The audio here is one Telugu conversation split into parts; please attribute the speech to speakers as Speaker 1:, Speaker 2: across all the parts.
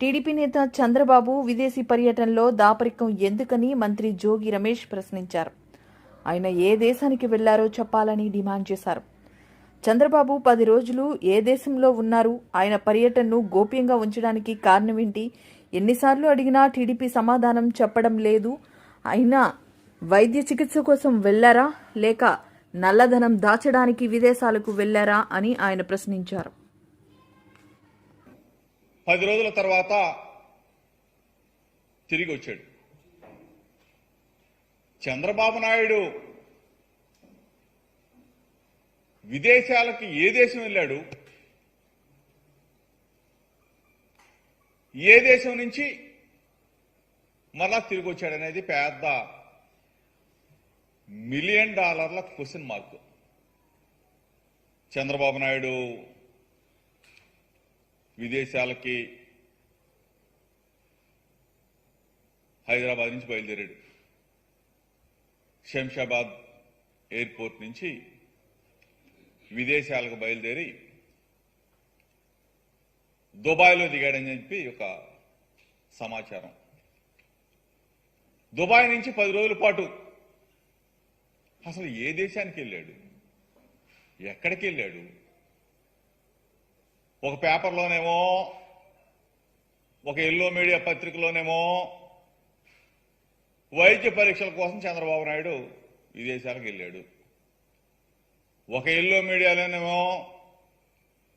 Speaker 1: టీడీపీ నేత చంద్రబాబు విదేశీ పర్యటనలో దాపరికం ఎందుకని మంత్రి జోగి రమేష్ ప్రశ్నించారు. ఆయన ఏ దేశానికి వెళ్ళారో చెప్పాలని డిమాండ్ చేశారు. చంద్రబాబు పది రోజులు ఏ దేశంలో ఉన్నారు ఆయన పర్యటనను గోప్యంగా ఉంచడానికి కారణమేంటి ఎన్నిసార్లు అడిగినా టీడీపీ సమాధానం చెప్పడం లేదు అయినా వైద్య చికిత్స కోసం వెళ్ళారా లేక నల్లధనం దాచడానికి విదేశాలకు వెళ్ళారా అని ఆయన ప్రశ్నించారు.
Speaker 2: పది రోజుల తర్వాత తిరిగి వచ్చాడు. చంద్రబాబు నాయుడు విదేశాలకి ఏ దేశం వెళ్ళాడు? ఏ దేశం నుంచి మరలా తిరిగి వచ్చాడనేది పెద్ద మిలియన్ డాలర్ల క్వశ్చన్ మార్క్. చంద్రబాబు నాయుడు విదేశాలకి హైదరాబాద్ నుంచి బయలుదేరాడు. శంషాబాద్ ఎయిర్పోర్ట్ నుంచి విదేశాలకు బయలుదేరి దుబాయ్లో దిగాడని చెప్పి ఒక సమాచారం. దుబాయ్ నుంచి పది రోజుల పాటు అసలు ఏ దేశానికి వెళ్ళాడు? ఎక్కడికి వెళ్ళాడు? ఒక పేపర్లోనేమో ఒక ఎల్లో మీడియా పత్రికలోనేమో వైద్య పరీక్షల కోసం చంద్రబాబు నాయుడు విదేశాలకు వెళ్ళాడు. ఒక ఎల్లో మీడియాలోనేమో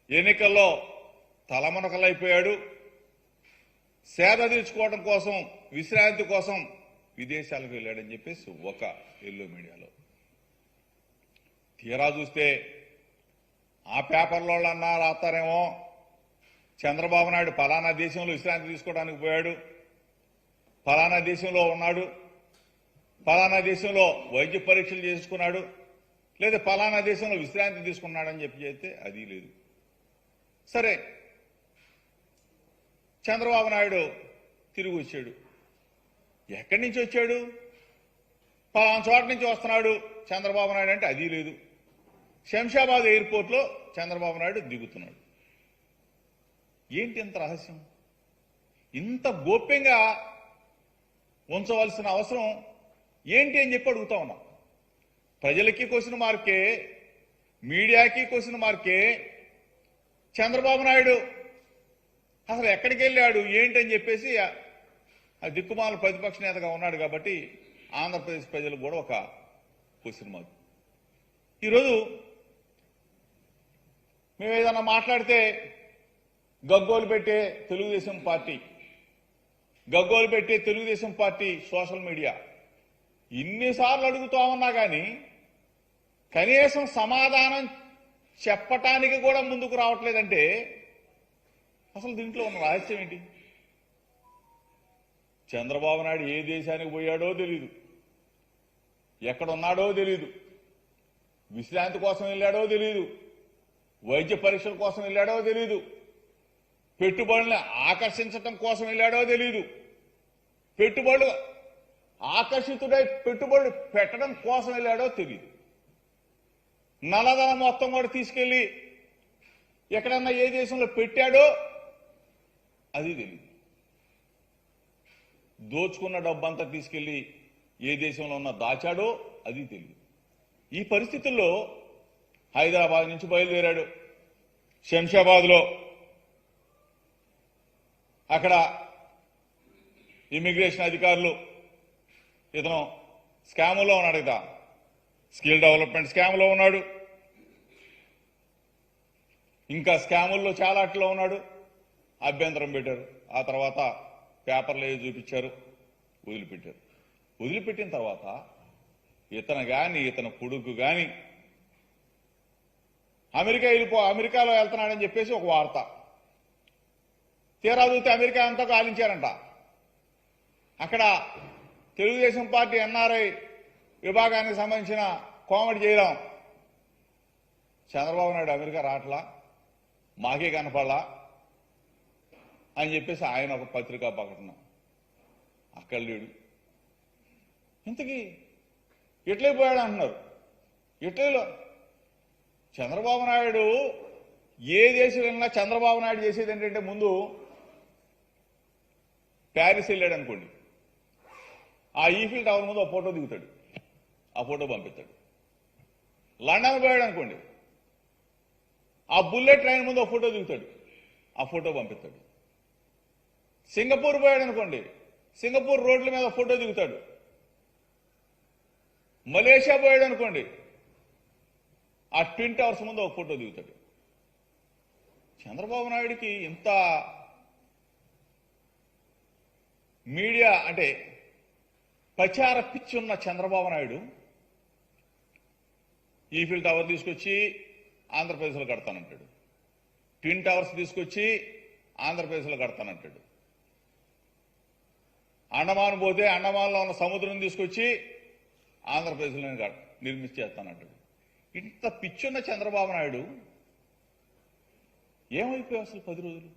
Speaker 2: ఎన్నికల్లో తలమునకలైపోయాడు. సేద తీర్చుకోవడం కోసం విశ్రాంతి కోసం విదేశాలకు వెళ్ళాడని చెప్పేసి ఒక ఎల్లో మీడియాలో. తీరా చూస్తే ఆ పేపర్లో అన్నా రాస్తారేమో. చంద్రబాబు నాయుడు ఫలానా దేశంలో విశ్రాంతి తీసుకోవడానికి పోయాడు. ఫలానా దేశంలో ఉన్నాడు. ఫలానా దేశంలో వైద్య పరీక్షలు చేసుకున్నాడు. లేదా ఫలానా దేశంలో విశ్రాంతి తీసుకున్నాడని చెప్పి చెప్తే అది లేదు. సరే. చంద్రబాబు నాయుడు తిరిగి వచ్చాడు. ఎక్కడి నుంచి వచ్చాడు? పలానా చోట నుంచి వస్తున్నాడు చంద్రబాబు నాయుడు అంటే అది లేదు. శంషాబాద్ ఎయిర్పోర్ట్లో చంద్రబాబు నాయుడు దిగుతున్నాడు. ఏంటి ఇంత రహస్యం? ఇంత గోప్యంగా ఉంచవలసిన అవసరం ఏంటి అని చెప్పి అడుగుతా ఉన్నాం. ప్రజలకి క్వశ్చన్ మార్కే మీడియాకి క్వశ్చన్ మార్కే చంద్రబాబు నాయుడు. అసలు ఎక్కడికి వెళ్ళాడు ఏంటి అని చెప్పేసి ఆ- దిక్కుమాల ప్రతిపక్ష నేతగా ఉన్నాడు కాబట్టి ఆంధ్రప్రదేశ్ ప్రజలకు కూడా ఒక క్వశ్చన్ మార్క్. ఈరోజు మేము ఏదన్నా మాట్లాడితే గగ్గోలు పెట్టే తెలుగుదేశం పార్టీ గగ్గోలు పెట్టే తెలుగుదేశం పార్టీ సోషల్ మీడియా. ఇన్నిసార్లు అడుగుతా ఉన్నా కానీ కనీసం సమాధానం చెప్పటానికి కూడా ముందుకు రావట్లేదంటే అసలు దీంట్లో ఉన్న రహస్యం ఏంటి? చంద్రబాబు నాయుడు ఏ దేశానికి పోయాడో తెలియదు ఎక్కడున్నాడో తెలియదు విశ్రాంతి కోసం వెళ్ళాడో తెలియదు వైద్య పరీక్షల కోసం వెళ్ళాడో తెలియదు పెట్టుబడుల్ని ఆకర్షించటం కోసం వెళ్ళాడో తెలియదు పెట్టుబడులు ఆకర్షితుడై పెట్టుబడులు పెట్టడం కోసం వెళ్ళాడో తెలియదు నల్లధనం మొత్తం కూడా తీసుకెళ్ళి ఎక్కడన్నా ఏ దేశంలో పెట్టాడో అది తెలియదు దోచుకున్న డబ్బంతా తీసుకెళ్ళి ఏ దేశంలో ఉన్న దాచాడో అది తెలియదు ఈ పరిస్థితుల్లో హైదరాబాద్ నుంచి బయలుదేరాడు. శంషాబాద్లో అక్కడ ఇమిగ్రేషన్ అధికారులు ఇతను స్కాములో ఉన్నాడు కదా స్కిల్ డెవలప్మెంట్ స్కామ్లో ఉన్నాడు. ఇంకా స్కాముల్లో చాలా అట్లా ఉన్నాడు. అభ్యంతరం పెట్టారు. ఆ తర్వాత పేపర్లు ఏవి చూపించారు? వదిలిపెట్టారు. వదిలిపెట్టిన తర్వాత ఇతను కానీ ఇతను కొడుకు కానీ అమెరికా వెళ్ళిపో అమెరికాలో వెళ్తున్నాడని చెప్పేసి ఒక వార్త. తీరా చూస్తే అమెరికా అంతా కాలించారంట అక్కడ తెలుగుదేశం పార్టీ ఎన్ఆర్ఐ విభాగానికి సంబంధించిన కోమటి జయరాం చంద్రబాబు నాయుడు అమెరికా రావట్లా? మాకే కనపడలా? అని చెప్పేసి ఆయన ఒక పత్రికా ప్రకటన. అక్కడ లేడు. ఇంతకీ ఇట్లే పోయాడు అంటున్నారు? ఇట్లీలో చంద్రబాబు నాయుడు ఏ దేశం వెళ్ళినా చంద్రబాబు నాయుడు చేసేది ఏంటంటే ముందు ప్యారిస్ వెళ్ళాడు అనుకోండి. ఆ ఈఫిల్ టవర్ ముందు ఒక ఫోటో దిగుతాడు. ఆ ఫోటో పంపిస్తాడు. లండన్ పోయాడు అనుకోండి. ఆ బుల్లెట్ ట్రైన్ ముందు ఒక ఫోటో దిగుతాడు. ఆ ఫోటో పంపిస్తాడు. సింగపూర్ పోయాడు అనుకోండి. సింగపూర్ రోడ్ల మీద ఫోటో దిగుతాడు. మలేషియా పోయాడు అనుకోండి. ఆ ట్విన్ టవర్స్ ముందు ఒక ఫోటో దిగుతాడు. చంద్రబాబు నాయుడికి ఇంత మీడియా అంటే ప్రచార పిచ్చి ఉన్న చంద్రబాబు నాయుడు ఈఫిల్ టవర్ తీసుకొచ్చి ఆంధ్రప్రదేశ్లో కడతానంటాడు. ట్విన్ టవర్స్ తీసుకొచ్చి ఆంధ్రప్రదేశ్లో కడతానంటాడు. అండమాన్ పోతే అండమాన్లో ఉన్న సముద్రం తీసుకొచ్చి ఆంధ్రప్రదేశ్లో నిర్మించేస్తానంటాడు. ఇంత పిచ్చున్న చంద్రబాబు నాయుడు ఏమైపోయావు అసలు పది రోజులు?